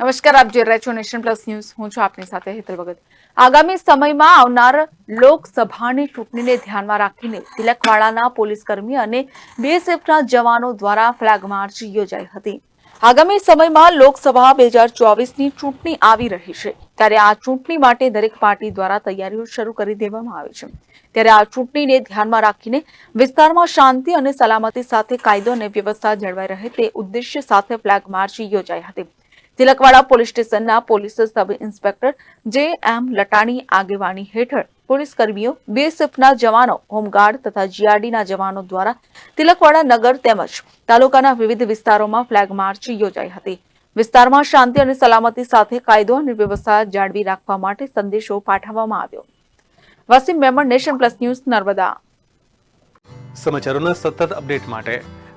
નમસ્કાર, આપ જોઈ રહ્યા છો નેશન પ્લસ ન્યૂઝ. હું છું આપની સાથે હેતલ ભગત. આગામી સમયમાં આવનાર લોકસભાની ચૂંટણીને ધ્યાનમાં રાખીને તિલકવાડાના પોલીસકર્મી અને બીએસએફના જવાનો દ્વારા ફ્લેગ માર્ચ યોજાઈ હતી. આગામી સમયમાં લોકસભા બે હજાર ચોવીસની ચૂંટણી આવી રહી છે. ત્યારે આ ચૂંટણી માટે દરેક પાર્ટી દ્વારા તૈયારીઓ શરૂ કરી દેવામાં આવી છે. ત્યારે આ ચૂંટણીને ધ્યાનમાં રાખીને વિસ્તારમાં શાંતિ અને સલામતી સાથે કાયદો અને વ્યવસ્થા જળવાઈ રહે તે ઉદ્દેશ્ય સાથે ફ્લેગ માર્ચ યોજાઈ હતી. તિલકવાડા પોલીસ સ્ટેશનના police sub inspector J M Latani આગેવાની હેઠળ પોલીસ કર્મીઓ બીએસએફના જવાનો, હોમગાર્ડ તથા જીઆરડીના જવાનો દ્વારા તિલકવાડા નગર તેમજ તાલુકાના વિવિધ વિસ્તારોમાં ફ્લેગ માર્ચ યોજાઈ હતી. વિસ્તારમાં શાંતિ અને સલામતી સાથે કાયદો અને વ્યવસ્થા જાળવી રાખવા માટે સંદેશો પાઠવવામાં આવ્યો. Wasim Memon nation plus news Narmada. સમાચારોના સતત અપડેટ માટે